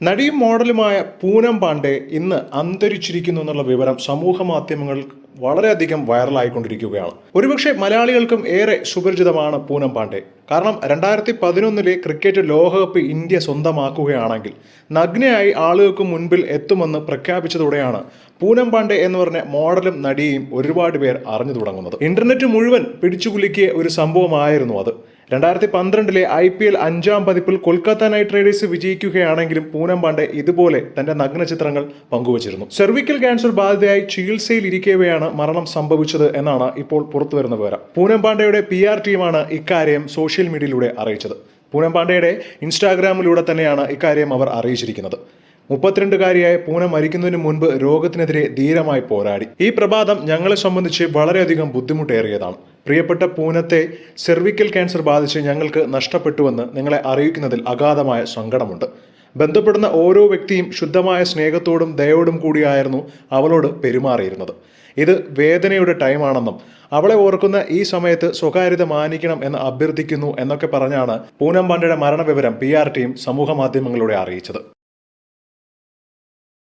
നടിയും മോഡലുമായ പൂനം പാണ്ഡെ ഇന്ന് അന്തരിച്ചിരിക്കുന്നു എന്നുള്ള വിവരം സമൂഹ മാധ്യമങ്ങൾ വളരെയധികം വൈറലായിക്കൊണ്ടിരിക്കുകയാണ്. ഒരുപക്ഷെ മലയാളികൾക്കും ഏറെ സുപരിചിതമാണ് പൂനം പാണ്ഡെ. കാരണം രണ്ടായിരത്തി പതിനൊന്നിലെ ക്രിക്കറ്റ് ലോകകപ്പ് ഇന്ത്യ സ്വന്തമാക്കുകയാണെങ്കിൽ നഗ്നയായി ആളുകൾക്ക് മുൻപിൽ എത്തുമെന്ന് പ്രഖ്യാപിച്ചതോടെയാണ് പൂനം പാണ്ഡെ എന്ന് പറഞ്ഞ മോഡലും നടിയും ഒരുപാട് പേർ അറിഞ്ഞു തുടങ്ങുന്നത്. ഇന്റർനെറ്റ് മുഴുവൻ പിടിച്ചുകുലുക്കിയ ഒരു സംഭവമായിരുന്നു അത്. രണ്ടായിരത്തി പന്ത്രണ്ടിലെ ഐ പി എൽ അഞ്ചാം പതിപ്പിൽ കൊൽക്കത്ത നൈറ്റ് റൈഡേഴ്സ് വിജയിക്കുകയാണെങ്കിലും പൂനം പാണ്ഡെ ഇതുപോലെ തന്റെ നഗ്ന ചിത്രങ്ങൾ പങ്കുവച്ചിരുന്നു. സെർവിക്കൽ ക്യാൻസർ ബാധിതയായി ചികിത്സയിൽ ഇരിക്കവെയാണ് മരണം സംഭവിച്ചത് എന്നാണ് ഇപ്പോൾ പുറത്തുവരുന്ന വിവരം. പൂനം പാണ്ഡെയുടെ പി ആർ ടീമാണ് ഇക്കാര്യം സോഷ്യൽ മീഡിയയിലൂടെ അറിയിച്ചത്. പൂനം ഇൻസ്റ്റാഗ്രാമിലൂടെ തന്നെയാണ് ഇക്കാര്യം അവർ അറിയിച്ചിരിക്കുന്നത്. മുപ്പത്തിരണ്ടുകാരിയായ പൂനം മരിക്കുന്നതിന് മുൻപ് രോഗത്തിനെതിരെ ധീരമായി പോരാടി. ഈ പ്രഭാതം ഞങ്ങളെ സംബന്ധിച്ച് വളരെയധികം ബുദ്ധിമുട്ടേറിയതാണ്. പ്രിയപ്പെട്ട പൂനത്തെ സെർവിക്കൽ ക്യാൻസർ ബാധിച്ച് ഞങ്ങൾക്ക് നഷ്ടപ്പെട്ടുവെന്ന് നിങ്ങളെ അറിയിക്കുന്നതിൽ അഗാധമായ സങ്കടമുണ്ട്. ബന്ധപ്പെടുന്ന ഓരോ വ്യക്തിയും ശുദ്ധമായ സ്നേഹത്തോടും ദയോടും കൂടിയായിരുന്നു അവളോട് പെരുമാറിയിരുന്നത്. ഇത് വേദനയുടെ ടൈമാണെന്നും അവളെ ഓർക്കുന്ന ഈ സമയത്ത് സ്വകാര്യത മാനിക്കണം എന്ന് അഭ്യർത്ഥിക്കുന്നു എന്നൊക്കെ പറഞ്ഞാണ് പൂനം പാണ്ഡയുടെ മരണവിവരം പി ആർ ടീം സമൂഹ മാധ്യമങ്ങളിലൂടെ അറിയിച്ചത്.